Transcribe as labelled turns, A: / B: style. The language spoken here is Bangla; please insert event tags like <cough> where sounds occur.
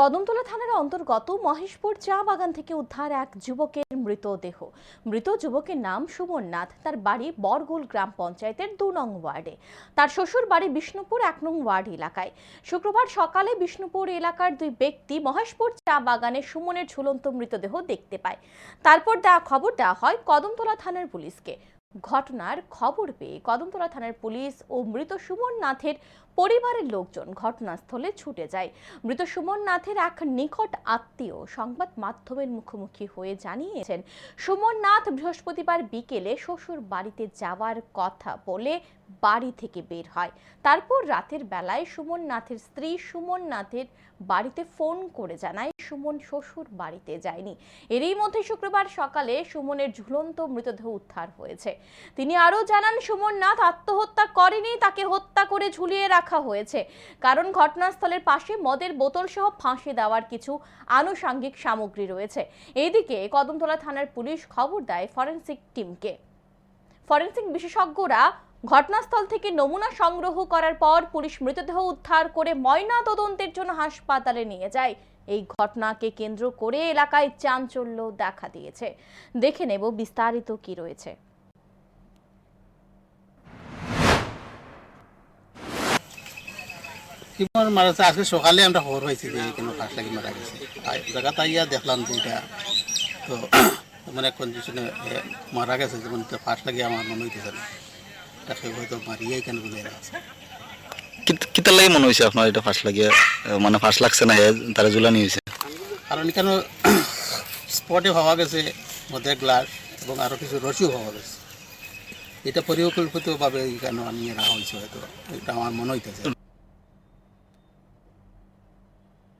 A: কদমতলা থানার অন্তর্গত মহেশপুর চা বাগান থেকে উদ্ধার এক যুবকের মৃতদেহ। মৃত যুবকের নাম সুমন নাথ। তার বাড়ি বরগুল গ্রাম পঞ্চায়েতের দু নং ওয়ার্ডে। তার শ্বশুর বাড়ি বিষ্ণুপুর এক নং ওয়ার্ড এলাকায়। শুক্রবার সকালে বিষ্ণুপুর এলাকার দুই ব্যক্তি মহেশপুর চা বাগানে সুমনের ঝুলন্ত মৃতদেহ দেখতে পায়। তারপর দেওয়া খবর দেওয়া হয় কদমতলা থানার পুলিশকে। ঘটনার খবর পেয়ে কদমতলা থানার পুলিশ ও মৃত সুমন নাথের পরিবারের লোকজন ঘটনাস্থলে ছুটে যায়। মৃত সুমন নাথের এক নিকট আত্মীয় সংবাদ মাধ্যমের মুখোমুখি হয়ে জানিয়েছেন, সুমন নাথ বৃহস্পতিবার বিকেলে শ্বশুর বাড়িতে যাওয়ার কথা বলে বাড়ি থেকে বের হয়। তারপর রাতের বেলায় সুমন নাথের স্ত্রী সুমন নাথের বাড়িতে ফোন করে জানায় সুমন শ্বশুর বাড়িতে যায়নি। এরই মধ্যে শুক্রবার সকালে সুমনের ঝুলন্ত মৃতদেহ উদ্ধার হয়েছে। তিনি আরও জানান সুমন নাথ আত্মহত্যা করেনি, তাকে হত্যা করে ঝুলিয়ে রাখা হয়েছে। কারণ ঘটনাস্থলের পাশে মদের বোতল সহ ফাঁসি দেওয়ার কিছু আনুষাঙ্গিক সামগ্রী রয়েছে। এইদিকে কদমতলা থানার পুলিশ খবর দেয় ফরেনসিক টিমকে। ফরেনসিক বিশেষজ্ঞরা ঘটনাস্থল থেকে নমুনা সংগ্রহ করার পর পুলিশ মৃতদেহ উদ্ধার করে ময়না তদন্তের জন্য হাসপাতালে নিয়ে যায়। এই ঘটনাকে কেন্দ্র করে এলাকায় চাঞ্চল্য দেখা দিয়েছে। দেখে নেব বিস্তারিত কি রয়েছে।
B: ইমর মারা গেছে আজকে সকালে আমরা খবর পাইছি যে এখানে ফাঁস লাগি মারা গেছে। আর জায়গাতে আইয়া দেখলাম যে এটা তো মানে কন্ডিশনে মারা গেছে যেমন এটা ফাঁস লাগিয়ে আমার মনে হইতেছে না তাকে হয়তো মারিয়ে এখানে গুলে আছে
C: কিতার লাগে মনে হয়েছে আপনার এটা ফাঁস লাগিয়ে মানে ফাঁস লাগছে না তারা জুলানি হয়েছে
B: কারণ এখানে <coughs> স্পটে হওয়া গেছে মধ্যে গ্লাস এবং আরও কিছু রসিও হওয়া গেছে। এটা পরিকল্পিতভাবে এখানে নিয়ে রাখা হয়েছে হয়তো এটা আমার মনে হইতেছে।